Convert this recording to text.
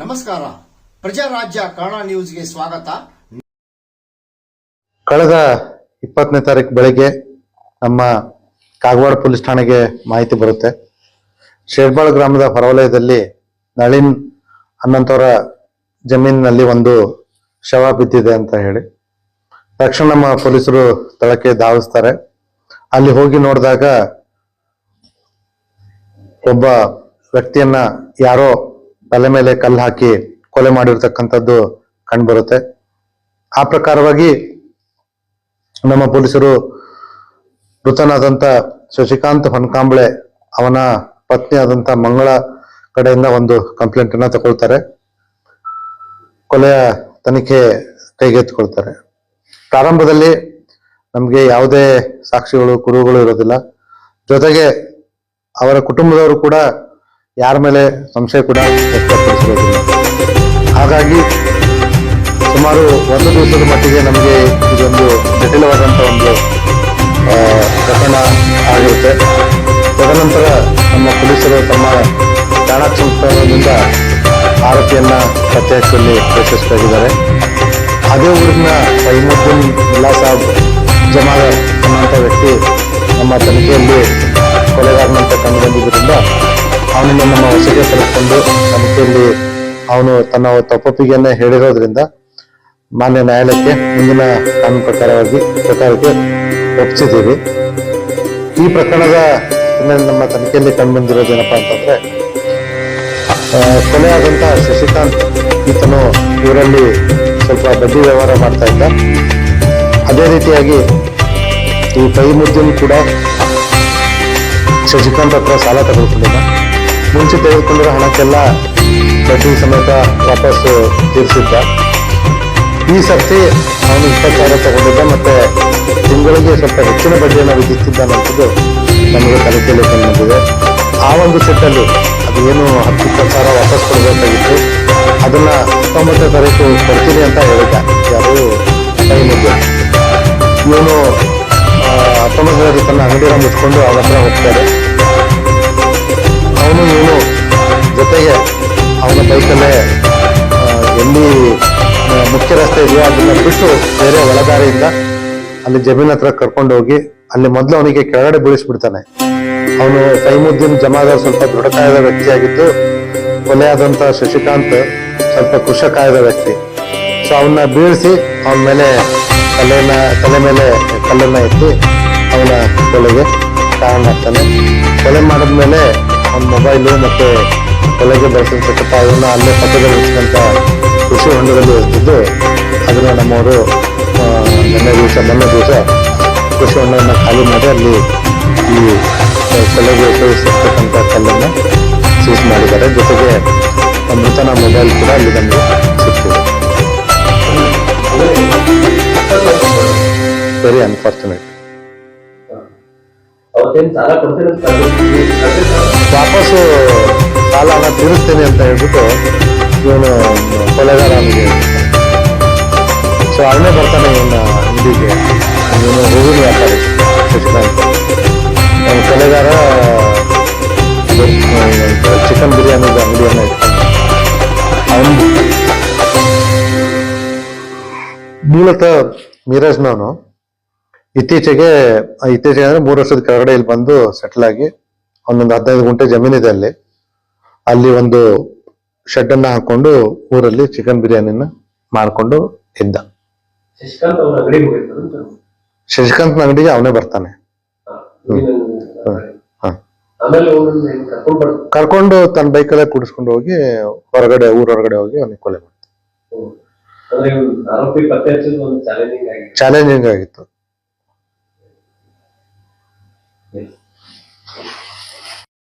ನಮಸ್ಕಾರ. ಪ್ರಜಾರಾಜ್ಯ ಕನ್ನಡ ನ್ಯೂಸ್ಗೆ ಸ್ವಾಗತ. ಕಳೆದ ಇಪ್ಪತ್ತನೇ ತಾರೀಕು ಬೆಳಗ್ಗೆ ನಮ್ಮ ಕಾಗವಾಡ ಪೊಲೀಸ್ ಠಾಣೆಗೆ ಮಾಹಿತಿ ಬರುತ್ತೆ. ಶೇರ್ಬಾಳ್ ಗ್ರಾಮದ ಹೊರವಲಯದಲ್ಲಿ ನಳಿನ್ ಅನ್ನಂತವರ ಜಮೀನಿನಲ್ಲಿ ಒಂದು ಶವ ಬಿದ್ದಿದೆ ಅಂತ ಹೇಳಿ. ತಕ್ಷಣ ನಮ್ಮ ಪೊಲೀಸರು ಸ್ಥಳಕ್ಕೆ ಧಾವಿಸ್ತಾರೆ. ಅಲ್ಲಿ ಹೋಗಿ ನೋಡಿದಾಗ ಒಬ್ಬ ವ್ಯಕ್ತಿಯನ್ನ ಯಾರೋ ತಲೆ ಮೇಲೆ ಕಲ್ಲು ಹಾಕಿ ಕೊಲೆ ಮಾಡಿರ್ತಕ್ಕಂಥದ್ದು ಕಂಡುಬರುತ್ತೆ. ಆ ಪ್ರಕಾರವಾಗಿ ನಮ್ಮ ಪೊಲೀಸರು ಮೃತನಾದಂಥ ಶಶಿಕಾಂತ್ ಹೊನ್ಕಾಂಬ್ಳೆ ಅವನ ಪತ್ನಿ ಆದಂತ ಮಂಗಳ ಕಡೆಯಿಂದ ಒಂದು ಕಂಪ್ಲೇಂಟ್ ಅನ್ನ ತಗೊಳ್ತಾರೆ. ಕೊಲೆಯ ತನಿಖೆ ಕೈಗೆತ್ತಿಕೊಳ್ತಾರೆ. ಪ್ರಾರಂಭದಲ್ಲಿ ನಮಗೆ ಯಾವುದೇ ಸಾಕ್ಷಿಗಳು, ಕುರುಹುಗಳು ಇರೋದಿಲ್ಲ. ಜೊತೆಗೆ ಅವರ ಕುಟುಂಬದವರು ಕೂಡ ಯಾರ ಮೇಲೆ ಸಂಶಯ ಕೂಡ ವ್ಯಕ್ತಪಡಿಸಿರೋದಿಲ್ಲ. ಹಾಗಾಗಿ ಸುಮಾರು ಒಂದು ದಿವಸದ ಮಟ್ಟಿಗೆ ನಮಗೆ ಇದೊಂದು ಜಟಿಲವಾದಂಥ ಒಂದು ಪ್ರಕರಣ ಆಗಿರುತ್ತೆ. ತದನಂತರ ನಮ್ಮ ಪೊಲೀಸರು ತಮ್ಮ ಚಾಣಾಕ್ಷ ಆರೋಪಿಯನ್ನ ಪತ್ತೆ ಹಚ್ಚುವಲ್ಲಿ ಯಶಸ್ವಿಯಾಗಿದ್ದಾರೆ ಅದೇ ಊರಿನ ಸೈಮುದ್ದೀನ್ ಮುಲ್ಲಾ ಸಾಬ್ ಜಮಾದಾರ್ ಅನ್ನುವಂಥ ವ್ಯಕ್ತಿ ನಮ್ಮ ತನಿಖೆಯಲ್ಲಿ ಕೊಲೆಗಾರನಂತ ಕಂಡು ಬಂದಿದ್ದರಿಂದ ಅವನನ್ನು ನಮ್ಮ ವಶಕ್ಕೆ ಕರೆಸ್ಕೊಂಡು ತನಿಖೆಯಲ್ಲಿ ಅವನು ತನ್ನ ತಪ್ಪೊಪ್ಪಿಗೆಯನ್ನೇ ಹೇಳಿರೋದ್ರಿಂದ ಮಾನ್ಯ ನ್ಯಾಯಾಲಯಕ್ಕೆ ಮುಂದಿನ ಕಾನೂನು ಪ್ರಕಾರವಾಗಿ ಪ್ರಕಾರಕ್ಕೆ ಒಪ್ಪಿಸಿದ್ದೀವಿ. ಈ ಪ್ರಕರಣದ ಹಿನ್ನೆಲೆ ನಮ್ಮ ತನಿಖೆಯಲ್ಲಿ ಕಂಡುಬಂದಿರೋದೇನಪ್ಪಾ ಅಂತಂದ್ರೆ ಕೊಲೆಯಾದಂತ ಶಶಿಕಾಂತ್ ಈತನು ಇವರಲ್ಲಿ ಸ್ವಲ್ಪ ಬಡ್ಡಿ ವ್ಯವಹಾರ ಮಾಡ್ತಾ ಇದ್ದ. ಅದೇ ರೀತಿಯಾಗಿ ಈ ಫೈಮುದ್ದೀನ್ ಕೂಡ ಶಶಿಕಾಂತ್ ಹತ್ರ ಸಾಲ ತೆಗೆದುಕೊಂಡಿದ್ದ ಮುಂಚೆ ತೆಗೆದುಕೊಂಡಿರೋ ಹಣಕ್ಕೆಲ್ಲ ಬಡ್ಡಿ ಸಮೇತ ವಾಪಸ್ ತೀರಿಸಿದ್ದ. ಈ ಸರ್ತಿ ಅವನು ಇಪ್ಪತ್ತು ಸಾವಿರ ತಗೊಂಡಿದ್ದ ಮತ್ತೆ ತಿಂಗಳಿಗೆ ಸ್ವಲ್ಪ ಹೆಚ್ಚಿನ ಬಡ್ಡಿಯನ್ನು ವಿಧಿಸ್ತಿದ್ದಾನಂಥದ್ದು ನಮಗೆ ತನಿಖೆಯಲ್ಲಿ ಕಂಡುಬಂದಿದೆ ಆ ಒಂದು ಸೆಟ್ಟಲ್ಲಿ ಅದು ಏನು ಹತ್ತು ಇಪ್ಪತ್ತು ಸಾವಿರ ವಾಪಸ್ ಕೊಡಬೇಕಾಗಿತ್ತು. ಅದನ್ನ ಹತ್ತೊಂಬತ್ತನೇ ತಾರೀಕು ಬರ್ತೀನಿ ಅಂತ ಹೇಳಿದ್ದ. ಯಾರು? ಟೈಮಿಗೆ ಇವನು ಹತ್ತೊಂಬತ್ತನೇ ತಾರೀಕು ತನ್ನ ಅಂಗಡಿನ ಮುಚ್ಕೊಂಡು ಅವನ ಹತ್ರ ಹೋಗ್ತಾರೆ ಅವನು ಇವನು ಜೊತೆಗೆ ಅವನ ಬೈಕಲ್ಲೇ ಎಲ್ಲಿ ಮುಖ್ಯ ರಸ್ತೆ ಇದೆಯೋ ಅದನ್ನ ಬಿಟ್ಟು ಬೇರೆ ಒಳದಾರಿಯಿಂದ ಅಲ್ಲಿ ಜಮೀನ್ ಹತ್ರ ಕರ್ಕೊಂಡು ಹೋಗಿ ಅಲ್ಲಿ ಮೊದಲು ಅವನಿಗೆ ಕೆಳಗಡೆ ಬೀಳಿಸ್ಬಿಡ್ತಾನೆ. ಅವನು ಸೈಮುದ್ದೀನ್ ಜಮಾದಾರ್ ಸ್ವಲ್ಪ ದೃಢಕಾಯದ ವ್ಯಕ್ತಿಯಾಗಿದ್ದು ಕೊಲೆಯಾದಂತ ಶಶಿಕಾಂತ್ ಸ್ವಲ್ಪ ಕೃಷಕಾಯದ ವ್ಯಕ್ತಿ. ಸೊ ಅವನ್ನ ಬೀಳಿಸಿ ಅವನ ಮೇಲೆ ತಲೆನ, ತಲೆ ಮೇಲೆ ಕಲ್ಲನ್ನ ಎತ್ತಿ ಅವನ ಕೊಲೆಗೆ ಕಾರಣ ಆಗ್ತಾನೆ ಕೊಲೆ ಮಾಡಿದ್ಮೇಲೆ ಅವನ ಮೊಬೈಲು ಮತ್ತೆ ಕೊಲೆಗೆ ಬಳಸಿರ್ತಕ್ಕಂಥ ಅವನ್ನ ಅಲ್ಲೇ ಪಕ್ಕದಲ್ಲಿ ಇರ್ತಕ್ಕಂಥ ಕೃಷಿ ಹೊಂಡದಲ್ಲಿ ಇರ್ತಿದ್ದು ಅದನ್ನು ನಮ್ಮವರು ನೆನ್ನೆ ನಿನ್ನೆ ದಿವಸ, ಮೊನ್ನೆ ದಿವಸ ಕೃಷಿ ಹೊಂಡವನ್ನು ಖಾಲಿ ಮಾಡಿ ಅಲ್ಲಿ ಈ ಕೊಲೆಗೆ ಉಪಯೋಗಿಸಿರ್ತಕ್ಕಂಥ ಕಲ್ಲನ್ನು ಸೀಸ್ ಮಾಡಿದ್ದಾರೆ. ಜೊತೆಗೆ ನೂತನ ಮೊಬೈಲ್ ಕೂಡ ಅಲ್ಲಿ ನಮಗೆ ಸಿಕ್ಕಿದೆ. ವೆರಿ ಅನ್ಫಾರ್ಚುನೇಟ್ ವಾಪಸ್ಸು ಸಾಲನ ತೀರಿಸ್ತೇನೆ ಅಂತ ಹೇಳ್ಬಿಟ್ಟು ಇವನು ಕೊಲೆಗಾರ ಅವನಿಗೆ ಸೊ ಅವನೇ ಬರ್ತಾನೆ ಇವನ ಅಂಗಡಿಗೆ ಇವನು ಹೂವಿನ ವ್ಯಾಪಾರಿ ಅವನು ಕೊಲೆಗಾರ ಚಿಕನ್ ಬಿರಿಯಾನಿ ಅಂಗಡಿಯನ್ನು ಅವನು ಮೂಲತಃ ಮೀರಜ್ನವನು ಇತ್ತೀಚೆಗೆ ಇತ್ತೀಚೆಗೆ ಅಂದ್ರೆ ಮೂರು ವರ್ಷದ ಕೆಳಗಡೆ ಇಲ್ಲಿ ಬಂದು ಸೆಟ್ಲ್ ಆಗಿ ಒಂದೊಂದು ಹದಿನೈದು ಗುಂಟೆ ಜಮೀನಿದೆ ಅಲ್ಲಿ. ಅಲ್ಲಿ ಒಂದು ಶೆಡ್ ಅನ್ನ ಹಾಕೊಂಡು ಊರಲ್ಲಿ ಚಿಕನ್ ಬಿರಿಯಾನಿನ ಮಾಡ್ಕೊಂಡು ಇದ್ದ. ಶಶಿಕಾಂತ್ ಅವ್ರ ಅಂಗಡಿಗೆ ಹೋಗಿದ್ರು ಅಂತ ಶಶಿಕಾಂತ್ ಅಂಗಡಿಗೆ ಅವನೇ ಬರ್ತಾನೆ. ಕರ್ಕೊಂಡ್ ತನ್ನ ಬೈಕಲ್ಲೇ ಕುಡಿಸ್ಕೊಂಡು ಹೋಗಿ ಹೊರಗಡೆ ಊರ ಹೊರಗಡೆ ಹೋಗಿ ಅವನಿಗೆ ಕೊಲೆ ಒಂದು ಚಾಲೆಂಜಿಂಗ್ ಆಗಿತ್ತು.